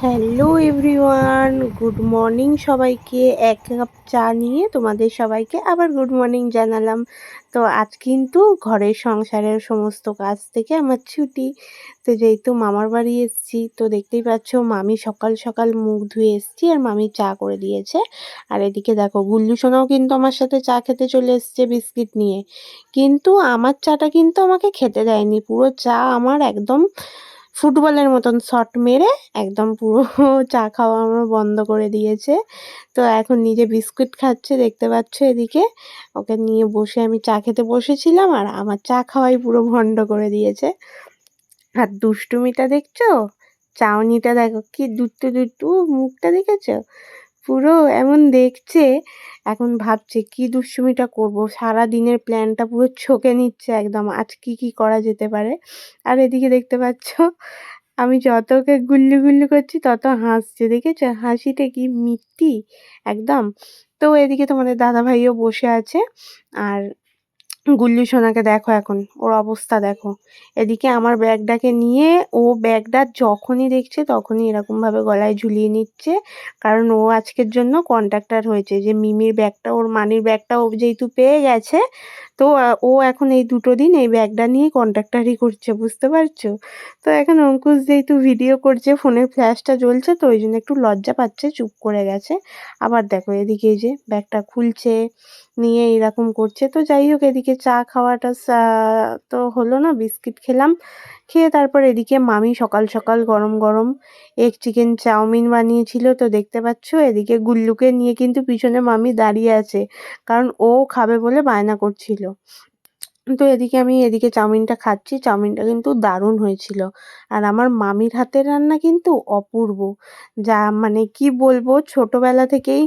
Hello everyone good morning সবাইকে। এক cup চা নিয়ে তোমাদের সবাইকে আবার গুড মর্নিং জানালাম। তো আজ কিন্তু ঘরের সংসারের সমস্ত কাজ থেকে আমার ছুটি। তো যেহেতু মামার বাড়ি এসেছি, তো দেখতেই পাচ্ছ মামি সকাল সকাল মুখ ধুয়ে এসেছি আর মামি চা করে দিয়েছে। আর এদিকে দেখো, গুল্লু সোনাও কিন্তু আমার সাথে চা খেতে চলে এসছে বিস্কিট নিয়ে। কিন্তু আমার চাটা কিন্তু আমাকে খেতে দেয়নি। পুরো চা আমার একদম ফুটবলের মতন শট মেরে একদম পুরো চা খাওয়া আমার বন্ধ করে দিয়েছে। তো এখন নিজে বিস্কুট খাচ্ছে, দেখতে পাচ্ছ এদিকে। ওকে নিয়ে বসে আমি চা খেতে বসেছিলাম আর আমার চা খাওয়াই পুরো ভণ্ড করে দিয়েছে। আর দুষ্টুমিটা দেখছ? চাউনিটা দেখো, কি দুট্টু দুটু মুখটা দেখেছ? পুরো এমন দেখছে, এখন ভাবছে কি দুষ্টুমিটা করব? সারা দিনের প্ল্যানটা পুরো ছকে নিচ্ছে একদম। আজ কি কি করা যেতে পারে? আর এদিকে দেখতে পাচ্ছ, আমি যতকে গুল্লু গুল্লু করছি, তত হাসছে। দেখেছ? হাসিটা কি মিটি একদম। তো এদিকে তোমাদের দাদাভাইও বসে আছে। আর গুল্লু সোনাকে দেখো এখন, ওর অবস্থা দেখো। এদিকে আমার ব্যাগটাকে নিয়ে ও ব্যাগটা যখনই দেখছে তখনই এরকমভাবে গলায় ঝুলিয়ে নিচ্ছে, কারণ ও আজকের জন্য কন্ট্রাক্টার হয়েছে। যে মিমির ব্যাগটা, ওর মানির ব্যাগটা ও যেহেতু পেয়ে গেছে তো ও এখন এই দুটো দিন এই ব্যাগটা নিয়ে কন্ট্রাক্টারই করছে, বুঝতে পারছ? তো এখন অঙ্কুশ যেহেতু ভিডিও করছে ফোনের ফ্ল্যাশটা জ্বলছে, তো ওই জন্য একটু লজ্জা পাচ্ছে, চুপ করে গেছে। আবার দেখো এদিকে যে ব্যাগটা খুলছে, নিয়ে এরকম করছে। তো যাই হোক, এদিকে চা খাওয়াটা তো হলো না, বিস্কিট খেলাম। খেয়ে তারপর এদিকে মামি সকাল সকাল গরম গরম এক চিকেন চাউমিন বানিয়েছিল। তো দেখতে পাচ্ছ, এদিকে গুল্লুকে নিয়ে কিন্তু পিছনে মামি দাঁড়িয়ে আছে, কারণ ও খাবে বলে বায়না করছিল। তো এদিকে আমি এদিকে চাউমিনটা খাচ্ছি। চাউমিনটা কিন্তু দারুণ হয়েছিল। আর আমার মামির হাতের রান্না কিন্তু অপূর্ব। যা মানে কি বলব, ছোটোবেলা থেকেই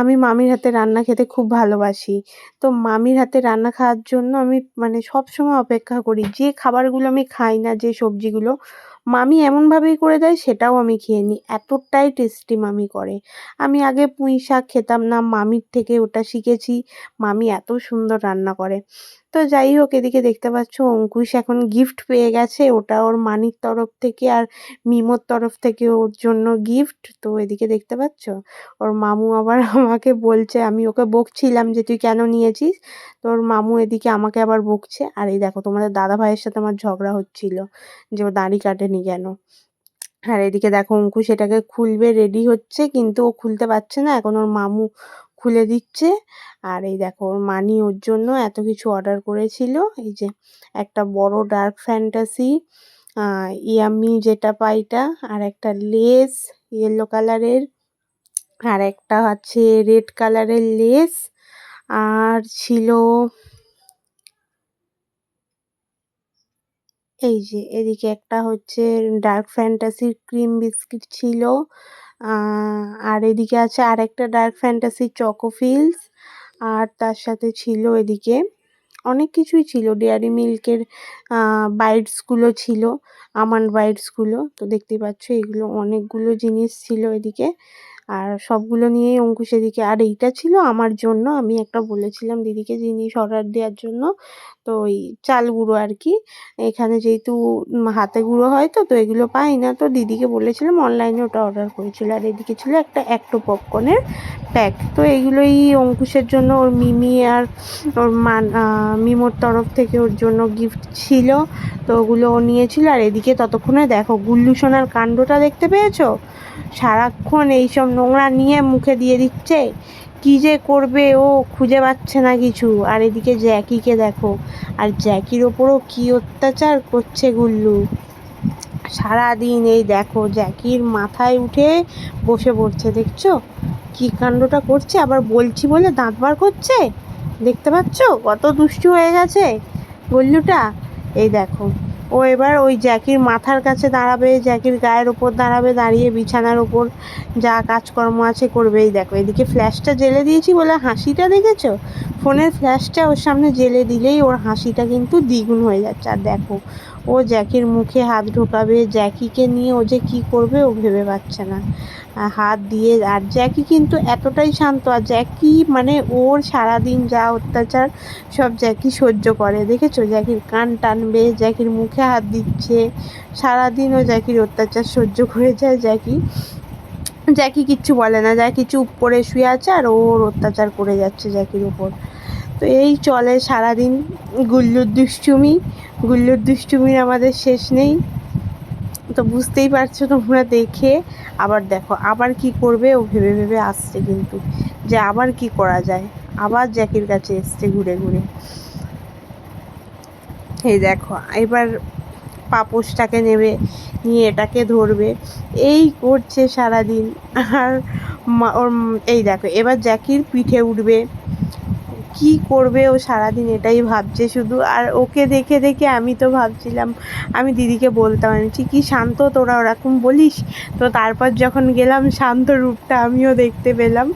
আমি মামির হাতে রান্না খেতে খুব ভালোবাসি। তো মামির হাতে রান্না খাওয়ার জন্য আমি মানে সব সময় অপেক্ষা করি। যে খাবারগুলো আমি খাই না, যে সবজিগুলো মামি এমনভাবেই করে দেয়, সেটাও আমি খেয়ে নিই। এতটাই টেস্টি মামি করে। আমি আগে পুঁই শাক খেতাম না, মামির থেকে ওটা শিখেছি। মামি এত সুন্দর রান্না করে। তো যাই হোক, এদিকে দেখতে পাচ্ছ অঙ্কুশ এখন গিফট পেয়ে গেছে। ওটা ওর মানির তরফ থেকে আর মিমোর তরফ থেকে ওর জন্য গিফট তো এদিকে দেখতে পাচ্ছ? ওর মামু আবার আমাকে বলছে, আমি ওকে বকছিলাম যে, তুই কেন নিয়েছিস? তো ওর মামু এদিকে আমাকে আবার বকছে। আর এই দেখো, তোমাদের দাদা ভাইয়ের সাথে আমার ঝগড়া হচ্ছিল যে, ও দাড়ি কাটেনি কেন? আর এদিকে দেখো, অঙ্কুশ এটাকে খুলবে রেডি হচ্ছে। কিন্তু ও খুলতে পারছে না। এখন ওর মামু খুলে দিচ্ছে। আর এই দেখো, ওর মানি ওর জন্য এত কিছু অর্ডার করেছিল। এই যে একটা বড় ডার্ক ফ্যান্টাসি ইয়ামি যেটা পাইটা আর একটা লেস ইয়েলো কালারের আর একটা হচ্ছে রেড কালারের লেস আর ছিল এই যে এদিকে একটা হচ্ছে ডার্ক ফ্যান্টাসির ক্রিম বিস্কিট ছিল। আর এদিকে আছে আরেকটা ডার্ক ফ্যান্টাসি চকোফিলস আর তার সাথে ছিল এদিকে অনেক কিছুই ছিল। ডেয়ারি মিল্কের বাইটসগুলো ছিল আমান্ড বাইটসগুলো তো দেখতে পাচ্ছ এগুলো অনেকগুলো জিনিস ছিল এদিকে। আর সবগুলো নিয়েই অঙ্কুশ এদিকে, আর এইটা ছিল আমার জন্য, আমি একটা বলেছিলাম দিদিকে জিনিস অর্ডার দেওয়ার জন্য, তো ওই চাল গুঁড়ো আর কি। এখানে যেহেতু হাতে গুঁড়ো হয় তো তো এগুলো পাই না, তো দিদিকে বলেছিলাম অনলাইনে ওটা অর্ডার করেছিল। আর এদিকে ছিল একটা, একটো পপকর্নের প্যাক তো এগুলোই অঙ্কুশের জন্য ওর মিমি আর ওর মান মিমোর তরফ থেকে ওর জন্য গিফট ছিল। তো ওগুলো ও নিয়েছিল, আর এদিকে ততক্ষণে দেখো, গুল্লু সোনার কাণ্ডটা দেখতে পেয়েছ? সারাক্ষণ এইসব নোংরা নিয়ে মুখে দিয়ে দিচ্ছে। কি যে করবে ও খুঁজে পাচ্ছে না কিছু। আর এদিকে জ্যাকিকে দেখো। আর জ্যাকির ওপরও কি অত্যাচার করছে গুল্লু। সারাদিন এই দেখো, জ্যাকির মাথায় উঠে বসে পড়ছে, দেখছ? কি কাণ্ডটা করছে? আবার বলছি বলে দাঁত বার করছে? দেখতে পাচ্ছ? কত দুষ্টু হয়ে গেছে। গুল্লুটা, এই দেখো। ও এবার ওই জ্যাকির মাথার কাছে দাঁড়াবে, জ্যাকির গায়ের ওপর দাঁড়াবে, দাঁড়িয়ে বিছানার ওপর যা কাজকর্ম আছে করবেই। দেখো, এদিকে ফ্ল্যাশটা জেলে দিয়েছি বলে হাসিটা দেখেছ? ফোনের ফ্ল্যাশটা ওর সামনে জেলে দিলেই ওর হাসিটা কিন্তু দ্বিগুণ হয়ে যাচ্ছে। আর দেখো ও জ্যাকির মুখে হাত ঢোকাবে। জ্যাকিকে নিয়ে ও যে কী করবে ও ভেবে পাচ্ছে না। হাত দিয়ে। আর জ্যাকি কিন্তু এতটাই শান্ত। আর জ্যাকি মানে ওর সারাদিন যা অত্যাচার, সব জ্যাকি সহ্য করে। দেখেছ? জ্যাকির কান টানবে, জ্যাকির মুখে হাত দিচ্ছে। সারাদিন ও জ্যাকির অত্যাচার সহ্য করে যায় জ্যাকি। জ্যাকি কিচ্ছু বলে না। জ্যাকি চুপ করে শুয়ে আছে আর ওর অত্যাচার করে যাচ্ছে জ্যাকির উপর। তো এই চলে সারাদিন গুল্লুর দুষ্টুমি। গুল্লুর দুষ্টুমির আমাদের শেষ নেই। তো বুঝতেই পারছ তোমরা দেখে। আবার দেখো, আবার কি করবে? ও ভেবে ভেবে আসছে কিন্তু যে আবার কি করা যায়? আবার জ্যাকির কাছে এসছে ঘুরে ঘুরে। এই দেখো, এবার পাপোশটাকে নেবে, নিয়ে এটাকে ধরবে। এই করছে সারাদিন। আর ওর, এই দেখো, এবার জ্যাকির পিঠে উঠবে। কি করবে ও সারাদিন এটাই ভাবছে শুধু। আর ওকে দেখে দেখে আমি তো ভাবছিলাম আমি দিদিকে বলতাম আমি বলছি, কি শান্ত তোরা ওরকম বলিস? তো তারপর যখন গেলাম শান্ত রূপটা আমিও দেখতে পেলাম।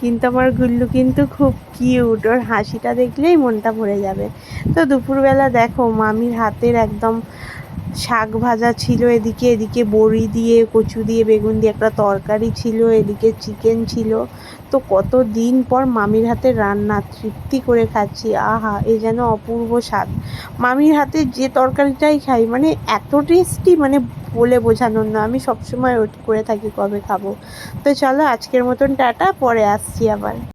কিন্তু আমার গুল্লু কিন্তু খুব কিউট ওর হাসিটা দেখলেই মনটা ভরে যাবে। তো দুপুরবেলা দেখো মামির হাতের একদম শাক ভাজা ছিল এদিকে এদিকে বড়ি দিয়ে, কচু দিয়ে, বেগুন দিয়ে, একটা তরকারি ছিল, এদিকে চিকেন ছিল। তো কত দিন পর মামির হাতে রান্না, তৃপ্তি করে খাচ্ছি, আহা, এ যেন অপূর্ব স্বাদ। মামির হাতে যে তরকারিটাই খাই মানে এত টেস্টি মানে বলে বোঝানোর না। আমি সবসময় ওয়েট করে থাকি কবে খাব। তো চলো আজকের মতন টাটা, পরে আসছি আবার।